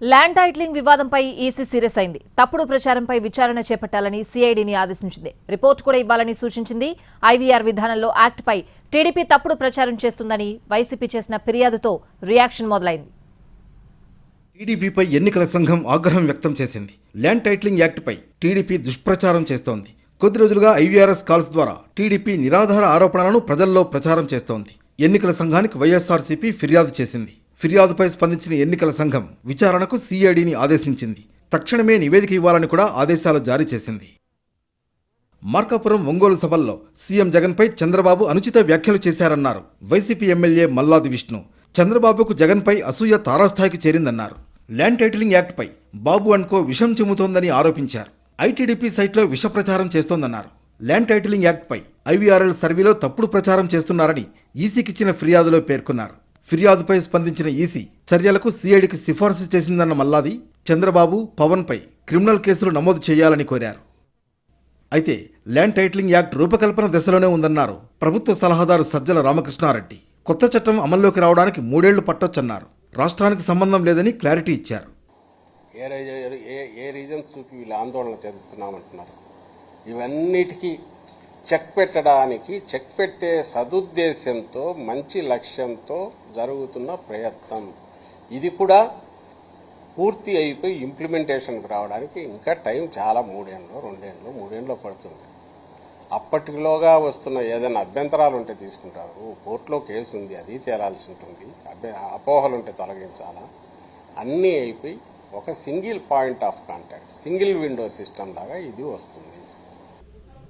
Land titling వివాదంపై EC serious అయింది. తప్పుడు ప్రచారంపై విచారణ చేపట్టాలని సీఐడిని ఆదేశించింది. రిపోర్ట్ కూడా ఇవ్వాలని సూచించింది. ఐవీఆర్ విధానంలో యాక్ట్పై టీడీపీ తప్పుడు ప్రచారం చేస్తుందని వైసీపీ చేసిన ఫిర్యాదుతో రియాక్షన్ మొదలైంది. టీడీపీపై ఎన్నికల సంఘం ఆగ్రహం వ్యక్తం చేసింది. ల్యాండ్ టైట్లింగ్ యాక్ట్పై టీడీపీ దుష్ప్రచారం చేస్తోంది. కొద్ది రోజులుగా ఐవీఆర్ఎస్ కాల్స్ ద్వారా టీడీపీ నిరాధార ఆరోపణలను ప్రజల్లో ప్రచారం చేస్తోంది. ఎన్నికల సంఘానికి వైఎస్ఆర్సీపీ ఫిర్యాదు చేసింది. ఫిర్యాదుపై స్పందించిన ఎన్నికల సంఘం విచారణకు సిఐడిని ఆదేశించింది. తక్షణమే నివేదిక ఇవ్వాలని కూడా ఆదేశాలు జారీ చేసింది. మార్కాపురం ఒంగోలు సభల్లో సీఎం జగన్పై చంద్రబాబు అనుచిత వ్యాఖ్యలు చేశారన్నారు. వైసీపీ ఎమ్మెల్యే మల్లాది విష్ణు చంద్రబాబుకు జగన్పై అసూయ తారాస్థాయికి చేరిందన్నారు. ల్యాండ్ టైటిలింగ్ యాక్ట్పై బాబు అన్కో విషం చిమ్ముతోందని ఆరోపించారు. ఐటీడీపీ సైట్లో విష ప్రచారం చేస్తోందన్నారు. ల్యాండ్ టైటిలింగ్ యాక్ట్పై ఐవీఆర్ఎల్ సర్వేలో తప్పుడు ప్రచారం చేస్తున్నారని ఈసీకిచ్చిన ఫిర్యాదులో పేర్కొన్నారు. ఫిర్యాదుపై స్పందించిన ఈసీ చర్యలకు సీఐడికి సిఫార్సు చేసిందన్న మల్లాది చంద్రబాబు పవన్పై క్రిమినల్ కేసులు నమోదు చేయాలని కోరారు. అయితే ల్యాండ్ టైటిలింగ్ యాక్ట్ రూపకల్పన దశలోనే ఉందన్నారు ప్రభుత్వ సలహాదారు సజ్జల రామకృష్ణారెడ్డి. కొత్త చట్టం అమల్లోకి రావడానికి మూడేళ్ళు పట్టొచ్చన్నారు. రాష్ట్రానికి సంబంధం లేదని క్లారిటీ ఇచ్చారు. ఏ ఏ ఏ రీజన్స్ చూపి వీళ్ళు ఆందోళన చెందుతున్నామంటున్నారు. ఇవన్నిటికీ చెక్ పెట్టడానికి చెక్ పెట్టే సదుద్దేశంతో మంచి లక్ష్యంతో జరుగుతున్న ప్రయత్నం. ఇది కూడా పూర్తి అయిపోయి ఇంప్లిమెంటేషన్కి రావడానికి ఇంకా టైం చాలా మూడేళ్ళు రెండేళ్ళు మూడేళ్ళు పడుతుంది. అప్పటిలోగా వస్తున్న ఏదైనా అభ్యంతరాలు ఉంటే తీసుకుంటారు. కోర్టులో కేసు ఉంది అది తేలాల్సి ఉంటుంది. అభ్య అపోహలు ఉంటే తొలగించాలా? అన్నీ అయిపోయి ఒక single point of contact single window system లాగా ఇది వస్తుంది.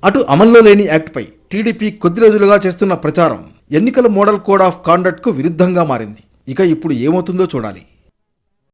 అటు అమల్లో లేని యాక్ట్పై టీడీపీ కొద్ది రోజులుగా చేస్తున్న ప్రచారం ఎన్నికల మోడల్ కోడ్ ఆఫ్ కాండక్ట్కు విరుద్ధంగా మారింది. ఇక ఇప్పుడు ఏమవుతుందో చూడాలి.